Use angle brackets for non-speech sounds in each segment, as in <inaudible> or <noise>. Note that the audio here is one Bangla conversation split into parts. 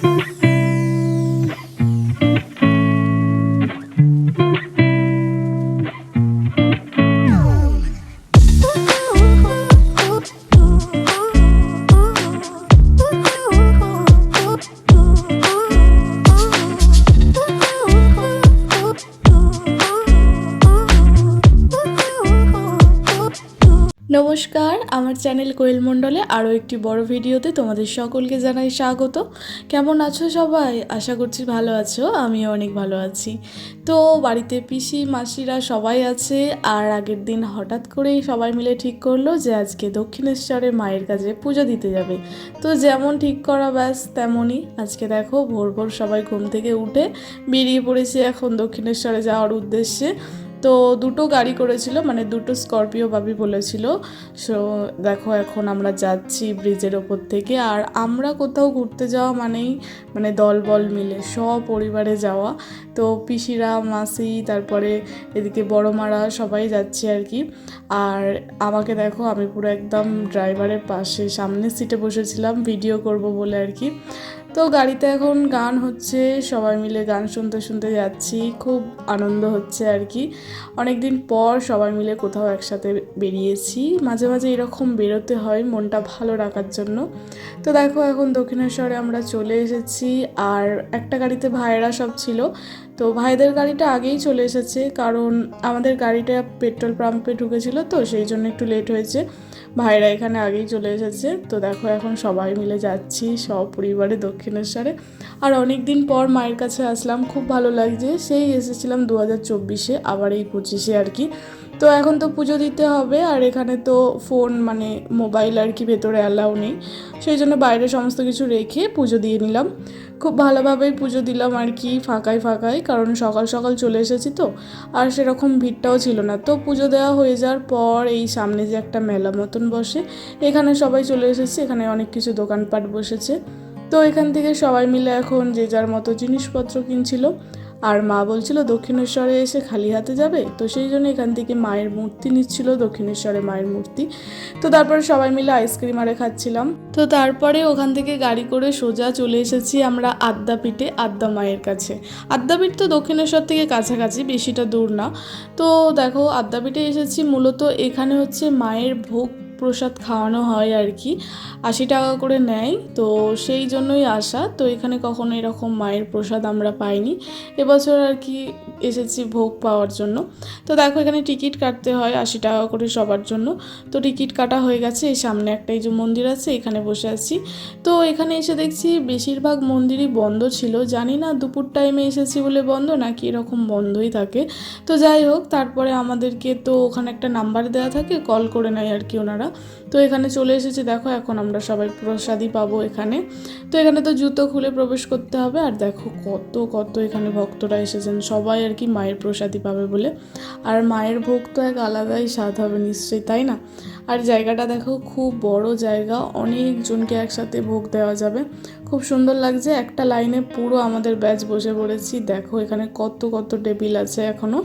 thank <laughs> you নমস্কার, আমার চ্যানেল কোয়েল মণ্ডলে আরও একটি বড় ভিডিওতে তোমাদের সকলকে জানাই স্বাগত। কেমন আছো সবাই? আশা করছি ভালো আছো, আমিও অনেক ভালো আছি। তো বাড়িতে পিসি, মাসিরা সবাই আছে, আর আগের দিন হঠাৎ করেই সবাই মিলে ঠিক করল যে আজকে দক্ষিণেশ্বরে মায়ের কাছে পুজো দিতে যাবে। তো যেমন ঠিক করা ব্যাস, তেমনই আজকে দেখো ভোর ভোর সবাই ঘুম থেকে উঠে বেরিয়ে পড়েছে এখন দক্ষিণেশ্বরে যাওয়ার উদ্দেশ্যে। তো দুটো গাড়ি করেছিল মানে দুটো স্করপিও ভাবি বলেছিল, সো দেখো এখন আমরা যাচ্ছি ব্রিজের ওপর থেকে, আর আমরা কোথাও ঘুরতে যাওয়া মানেই মানে দল বল মিলে সপরিবারে যাওয়া। তো পিসিরা, মাসি, তারপরে এদিকে বড় মারা সবাই যাচ্ছি আর কি। আর আমাকে দেখো, আমি পুরো একদম ড্রাইভারের পাশে, সামনের সিটে বসেছিলাম, ভিডিও করব বলে আর কি। তো গাড়িতে এখন গান হচ্ছে, সবাই মিলে গান শুনতে শুনতে যাচ্ছি, খুব আনন্দ হচ্ছে আর কি। অনেক দিন পর সবাই মিলে কোথাও একসাথে বেরিয়েছি। মাঝে মাঝে এরকম বেরোতে হয় মনটা ভালো রাখার জন্য। তো দেখো এখন দক্ষিণেশ্বরে আমরা চলে এসেছি আর একটা গাড়িতে ভাইয়েরা সব ছিল। তো ভাইদের গাড়িটা আগেই চলে এসেছে কারণ আমাদের গাড়িটা পেট্রোল পাম্পে ঢুকেছিল তো সেই জন্য একটু লেট হয়েছে। ভাইরা এখানে আগেই চলে এসেছে। তো দেখো এখন সবাই মিলে যাচ্ছি সব পরিবারে দক্ষিণেশ্বরে। আর অনেক দিন পর মায়ের কাছে আসলাম। খুব ভালো লাগছে। সেই এসেছিলাম দু হাজার চব্বিশে, আবার এই পঁচিশে আর কি। তো এখন তো পুজো দিতে হবে আর এখানে তো ফোন মানে মোবাইল আর কি ভেতরে অ্যালাউ নেই। সেই জন্য বাইরে সমস্ত কিছু রেখে পুজো দিয়ে নিলাম। খুব ভালোভাবেই পুজো দিলাম আর কি ফাঁকায় ফাঁকায়, কারণ সকাল সকাল চলে এসেছি তো, আর সেরকম ভিড়টাও ছিল না। তো পুজো দেওয়া হয়ে যাওয়ার পর এই সামনে যে একটা মেলা মতন বসে, এখানে সবাই চলে এসেছে, এখানে অনেক কিছু দোকানপাট বসেছে। তো এখান থেকে সবাই মিলে এখন যে যার মতো জিনিসপত্র কিনছিল আর মা বলছিল, দক্ষিণেশ্বরে এসে খালি হাতে যাবে? তো সেই জন্য এখান থেকে মায়ের মূর্তি নিচ্ছিল, দক্ষিণেশ্বরে মায়ের মূর্তি। তো তারপরে সবাই মিলে আইসক্রিম আরে খাচ্ছিলাম। তো তারপরে ওখান থেকে গাড়ি করে সোজা চলে এসেছি আমরা আদ্যাপীঠে, আদ্যা মায়ের কাছে। আদ্যাপীঠ তো দক্ষিণেশ্বর থেকে কাছাকাছি, বেশিটা দূর না। তো দেখো, আদ্যাপীঠে এসেছি, মূলত এখানে হচ্ছে মায়ের ভোগ প্রসাদ খাওয়ানো হয় আর কি। আশি টাকা করে নেয়, তো সেই জন্যই আসা। তো এখানে কখনো এরকম মায়ের প্রসাদ আমরা পাইনি। এবছর আর কি এসেছি ভোগ পাওয়ার জন্য। তো দেখো এখানে টিকিট কাটতে হয় আশি টাকা করে সবার জন্য। তো টিকিট কাটা হয়ে গেছে, এই সামনে একটা এই যে মন্দির আছে, এখানে বসে আছি। তো এখানে এসে দেখছি বেশিরভাগ মন্দিরই বন্ধ ছিল। জানি না দুপুর টাইমে এসেছি বলে বন্ধ নাকি এরকম বন্ধই থাকে। তো যাই হোক, তারপরে আমাদেরকে তো ওখানে একটা নাম্বার দেওয়া থাকে, কল করে নেয় আর কি ওনারা। তো এখানে চলে এসেছি, দেখো এখন আমরা সবাই প্রসাদই পাবো এখানে। তো এখানে তো জুতো খুলে প্রবেশ করতে হবে, আর দেখো কত কত এখানে ভক্তরা এসেছেন। সবাই আর কি মায়ের প্রসাদই পাবে বলে। আর মায়ের ভোগ তো এক আলাদাই স্বাদ হবে নিশ্চয়ই, তাই না? আর জায়গাটা দেখো খুব বড় জায়গা, অনেকজনকে একসাথে ভোগ দেওয়া যাবে। খুব সুন্দর লাগছে, একটা লাইনে পুরো আমাদের ব্যাচ বসে পড়েছি। দেখো এখানে কত কত টেবিল আছে এখনও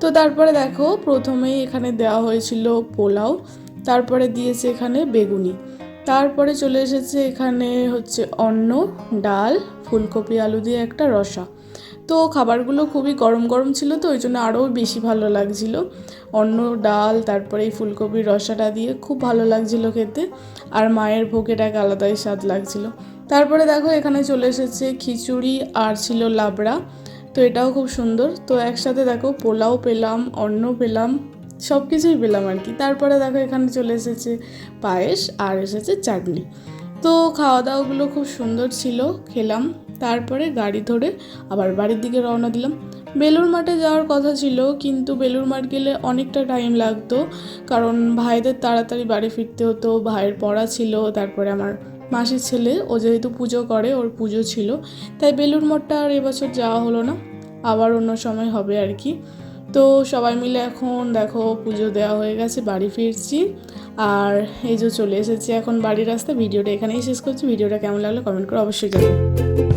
তো তারপরে দেখো প্রথমেই এখানে দেওয়া হয়েছিল পোলাও। তারপরে দিয়েছে এখানে বেগুনি। তারপরে চলে এসেছে এখানে হচ্ছে অন্ন, ডাল, ফুলকপি, আলু দিয়ে একটা রসা। তো খাবারগুলো খুবই গরম গরম ছিল তো, ওই জন্য আরও বেশি ভালো লাগছিল। অন্ন, ডাল, তারপরে এই ফুলকপির রসাটা দিয়ে খুব ভালো লাগছিল খেতে। আর মায়ের ভোগের এক আলাদাই স্বাদ লাগছিল। তারপরে দেখো এখানে চলে এসেছে খিচুড়ি আর ছিল লাবড়া। তো এটাও খুব সুন্দর। তো একসাথে দেখো পোলাও পেলাম, অন্ন পেলাম সব কিছুই পেলাম আর কি। তারপরে দেখো এখানে চলে এসেছে পায়েস আর এসেছে চাটনি। তো খাওয়া দাওয়াগুলো খুব সুন্দর ছিল, খেলাম। তারপরে গাড়ি ধরে আবার বাড়ির দিকে রওনা দিলাম। বেলুর মাঠে যাওয়ার কথা ছিল, কিন্তু বেলুর মাঠ গেলে অনেকটা টাইম লাগতো। কারণ ভাইদের তাড়াতাড়ি বাড়ি ফিরতে হতো, ভাইয়ের পড়া ছিল, তারপরে আমার মাসির ছেলে, ও যেহেতু পুজো করে, ওর পুজো ছিল। তাই বেলুর মঠটা আর এবছর যাওয়া হলো না। আবার অন্য সময় হবে আর কি। তো সবাই মিলে এখন দেখো পুজো দেওয়া হয়ে গেছে, বাড়ি ফিরছি। আর এই যে চলে এসেছি এখন বাড়ির রাস্তা ভিডিওটা এখানেই শেষ করছি। ভিডিওটা কেমন লাগল কমেন্ট করে অবশ্যই জানাবেন